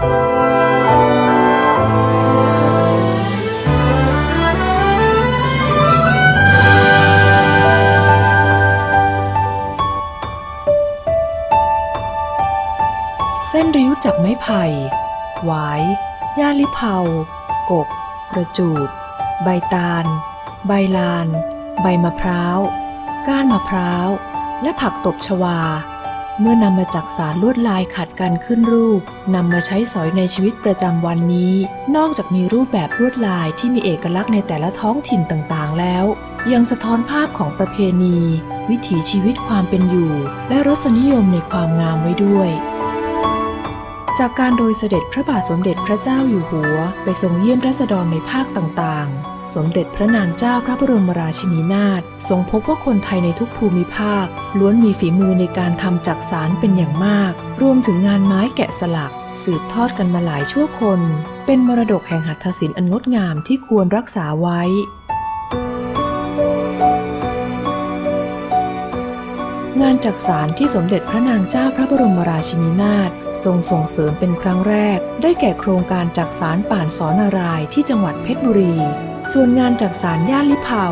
เส้นริ้วจากไม้ไผ่ หวายหญ้าลิเผากก กระจูด ใบตาล ใบลาน ใบมะพร้าว ก้านมะพร้าว และผักตบชวา เมื่อนำมาจักสารลวดลายขัดกันขึ้นรูปนำมาใช้สอยในชีวิตประจำวันนี้ นอกจากมีรูปแบบลวดลายที่มีเอกลักษณ์ในแต่ละท้องถิ่นต่างๆ แล้ว ยังสะท้อนภาพของประเพณี วิถีชีวิตความเป็นอยู่ และรสนิยมในความงามไว้ด้วยจากการโดยเสด็จพระบาทสมเด็จพระเจ้าอยู่หัว ไปทรงเยี่ยมราษฎรในภาคต่างๆ สมเด็จพระนางเจ้าพระบรมราชินีนาถทรงพบว่าคนไทยในทุกภูมิภาค ล้วนมีฝีมือในการทำจักสารเป็นอย่างมาก รวมถึงงานไม้แกะสลัก สืบทอดกันมาหลายชั่วคน เป็นมรดกแห่งหัตถศิลป์อันงดงามที่ควรรักษาไว้ งานจักสารที่สมเด็จพระนางเจ้าพระบรมราชินีนาถทรงส่งเสริมเป็นครั้งแรก ได้แก่โครงการจักสารป่านสอนนารายที่จังหวัดเพชรบุรี ส่วนงานจักสารย่านลิเผา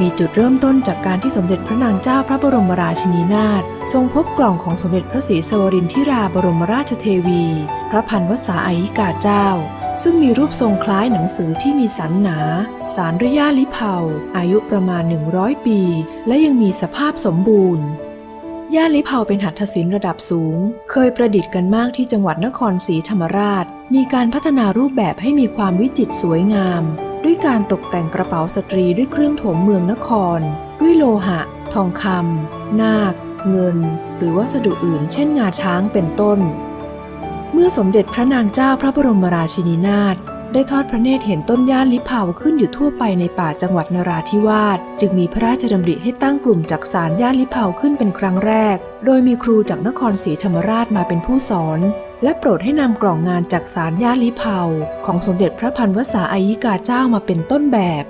มีจุดเริ่มต้นจากการที่สมเด็จพระนางเจ้าพระบรมราชินีนาถทรงพบกล่องของสมเด็จพระศรีสวรินทิราบรมราชเทวี พระพันวษาอายิกาเจ้า ซึ่งมีรูปทรงคล้ายหนังสือที่มีสันหนา สารด้วยย่าลิเผาอายุประมาณ 100 ปี และยังมีสภาพสมบูรณ์ ย่าลิเผาเป็นหัตถศิลป์ระดับสูง เคยประดิษฐ์กันมากที่จังหวัดนครศรีธรรมราช มีการพัฒนารูปแบบให้มีความวิจิตรสวยงาม ด้วยการตกแต่งกระเป๋าสตรีด้วยเครื่องโถมเมืองนคร ด้วยโลหะ ทองคำนาค เงิน หรือวัสดุอื่น เช่นงาช้างเป็นต้น เมื่อสมเด็จพระนางเจ้าพระบรมราชินีนาถ ได้ทอดพระเนตรเห็นต้นย่าลิเผาขึ้นอยู่ทั่วไปในป่าจังหวัดนราธิวาสจึงมีพระราชดำริให้ตั้งกลุ่มจักสารย่าลิเผาขึ้นเป็นครั้งแรก โดยมีครูจากนครศรีธรรมราชมาเป็นผู้สอน และโปรดให้นำกล่องงานจักสารย่าลิเผาของสมเด็จพระพันวษาอายิกาเจ้ามาเป็นต้นแบบ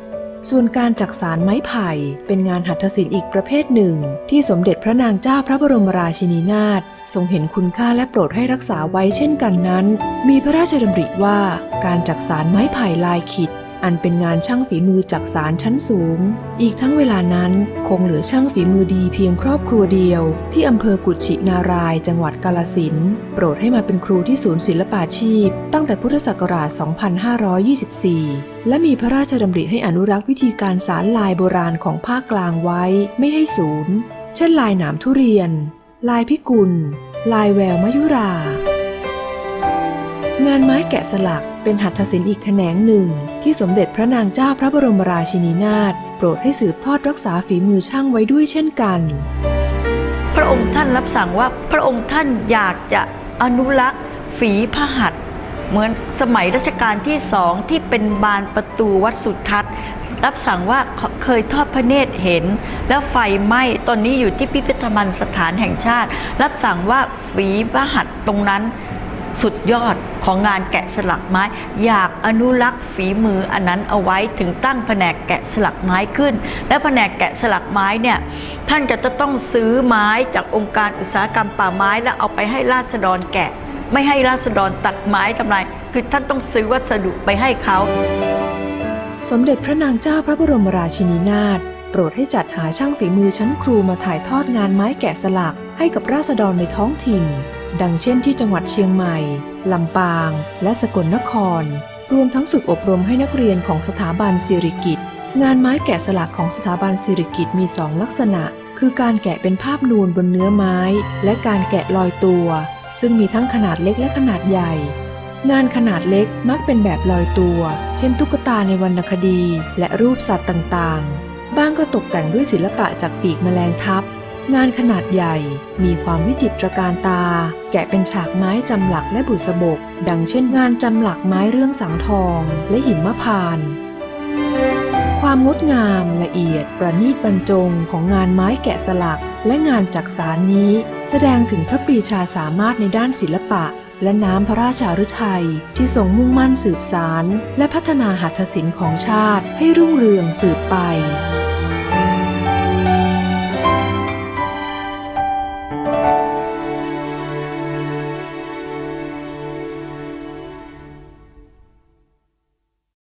ส่วนการจักสารไม้ไผ่เป็นงานหัตถศิลป์อีกประเภทหนึ่ง ที่สมเด็จพระนางเจ้าพระบรมราชินีนาถทรงเห็นคุณค่าและโปรดให้รักษาไว้เช่นกันนั้น มีพระราชดำริว่า การจักสารไม้ไผ่ลายขิด อันเป็นงานช่างฝีมือจักสารชั้นสูง อีกทั้งเวลานั้นคงเหลือช่างฝีมือดีเพียงครอบครัวเดียว ที่อำเภอกุชินาราย จังหวัดกาลสินโปรดให้มาเป็นครูที่ศูนย์ศิลปาชีพ ตั้งแต่พุทธศักราช 2524 และมีพระราชดำริให้อนุรักษ์วิธีการสารลายโบราณของภาคกลางไว้ไม่ให้สูญเช่นลายหนามทุเรียน ลายพิกุล ลายแววมยุรา งานไม้แกะสลักเป็นหัตถศิลป์อีกแขนงหนึ่ง ที่สมเด็จพระนางเจ้าพระบรมราชินีนาถโปรดให้สืบทอดรักษาฝีมือช่างไว้ด้วยเช่นกัน พระองค์ท่านรับสั่งว่าพระองค์ท่านอยากจะอนุรักษ์ ฝีพระหัตถ์เหมือนสมัยรัชกาลที่สองที่เป็นบานประตูวัดสุทัศน์รับสั่งว่าเคยทอดพระเนตรเห็น แล้วไฟไหม้ตอนนี้อยู่ที่พิพิธภัณฑ์สถานแห่งชาติ รับสั่งว่าฝีพระหัตถ์ตรงนั้น สุดยอดของงานแกะสลักไม้ อยากอนุรักษ์ฝีมืออันนั้นเอาไว้ถึงตั้งแผนกแกะสลักไม้ขึ้น และแผนกแกะสลักไม้เนี่ยท่านจะต้องซื้อไม้จากองค์การอุตสาหกรรมป่าไม้แล้วเอาไปให้ราษฎรแกะ ไม่ให้ราษฎรตัดไม้ทำลายคือท่านต้องซื้อวัสดุไปให้เขา สมเด็จพระนางเจ้าพระบรมราชินีนาถโปรดให้จัดหาช่างฝีมือชั้นครูมาถ่ายทอดงานไม้แกะสลักให้กับราษฎรในท้องถิ่น ดังเช่นที่จังหวัดเชียงใหม่ ลำปาง และสกลนคร รวมทั้งฝึกอบรมให้นักเรียนของสถาบันสิริกิตงานไม้แกะสลักของสถาบันสิริกิตมีสองลักษณะ คือการแกะเป็นภาพนูนบนเนื้อไม้ และการแกะลอยตัว ซึ่งมีทั้งขนาดเล็กและขนาดใหญ่ งานขนาดเล็กมักเป็นแบบลอยตัว เช่นตุ๊กตาในวรรณคดี และรูปสัตว์ต่างๆ บ้างก็ตกแต่งด้วยศิลปะจากปีกแมลงทับ งานขนาดใหญ่มีความวิจิตรการตา แกะเป็นฉากไม้จำหลักและบุษบก ดังเช่นงานจำหลักไม้เรื่องสังทองและหิมพาน ความงดงามละเอียดประณีตบรรจงของงานไม้แกะสลักและงานจักสารนี้ แสดงถึงพระปรีชาสามารถในด้านศิลปะ และน้ำพระราชาฤทัยที่ทรงมุ่งมั่นสืบสาร และพัฒนาหัตถศิลป์ของชาติให้รุ่งเรืองสืบไป